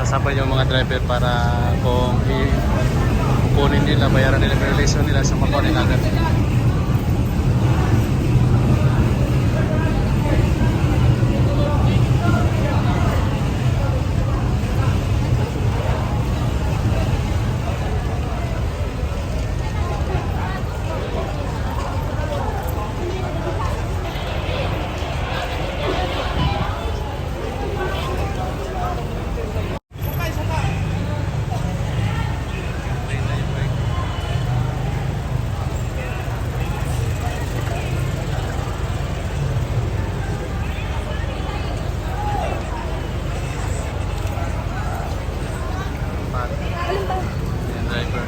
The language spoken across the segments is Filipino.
sasabay yung mga driver para kung kunin nila, bayaran nila yung relation nila sa makuha nila agad. Yan, driver.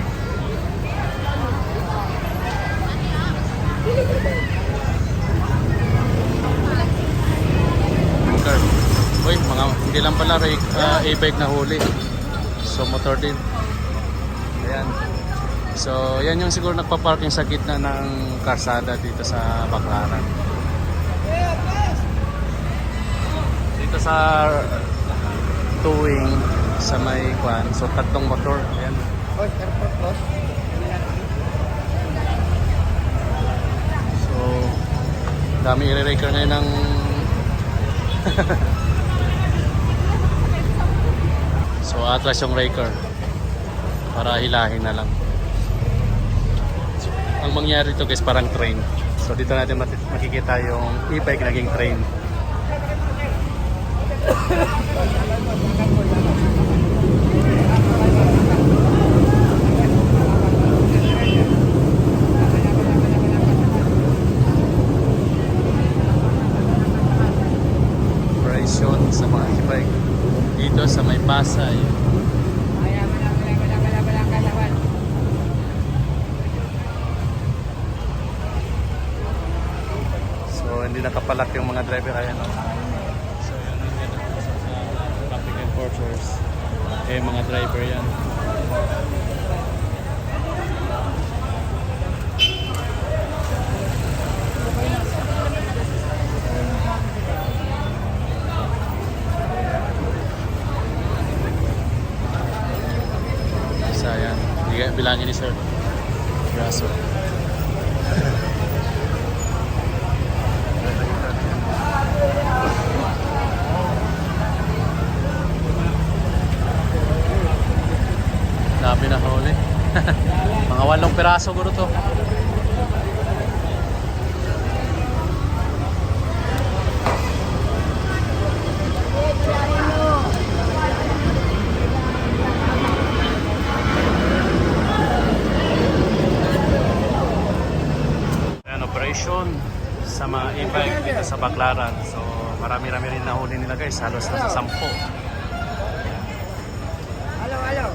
Car. Uy, mga, hindi lang pala ray- ah, e-bike na huli. So, motor din. Ayan. So, yan yung siguro nagpa-parking sa gitna ng karsada dito sa Baclaran. Dito sa towing sa may kwan. So, tatlong motor. Ayan. Oh, airport. So, dami i-raker ngayon ng So, atras yung raker para hilahin na lang. Ang mangyari ito guys parang train. So, dito natin makikita yung e-bike naging train. Operation sa mga e-bike dito sa may Pasay. So, hindi nakapalak yung mga driver. Ayan, no? So, yun yung ganun. So, sa traffic enforcers. Eh, mga driver yan. Isa yan. Biga- Bilangin ni sir. Braso. Dami na huli. Mga walong piraso guro to. Ayan, operation sa mga e-bike dito sa Baclaran. So, marami-rami rin nahuli nila guys. Halos nasa sampo. Halo, halo.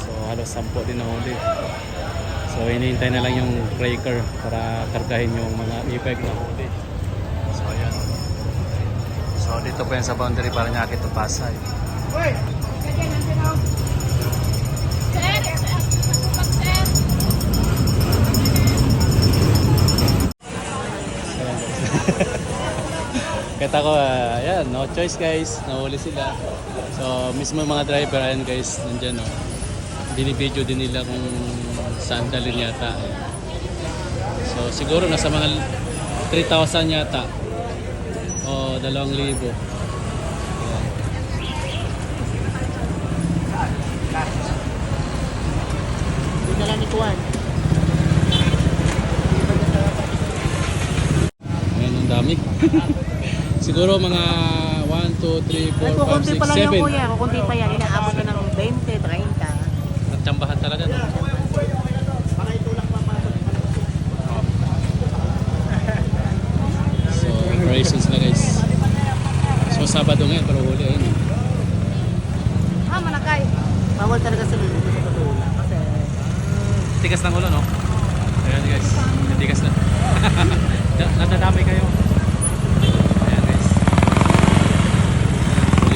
So, halos sampo din nahuli. So, hinihintay na lang yung breaker para kargahin yung mga e-bike na huli. So, ayan. So, dito pa yan sa boundary para niya akit Pasay. Uy! Kaya ko, ah, ayan, no choice guys, nahuli sila. So, mismo yung mga driver, ayan guys, nandyan, no. Binibidyo din nila kung saan dalhin yata. So, siguro nasa mga 3,000 yata. O, 2,000. Ayan. Hindi na lang ni Kuan. Ayan, ang dami. siguro mga 1, 2, 3, 4, 5, 6, 7. Ay, kukunti pa lang yung kuya. Kukunti pa yan. Inaabot na ng 20, 30. Nagtsambahan talaga, no? So, operations na guys. So, Sabado ngayon, pero huli ayun. Ah, manakay. Bawal talaga sa lulu. Kasi, Tigas ng ulo, no? Ayan guys, tigas na. Nadadami kayo.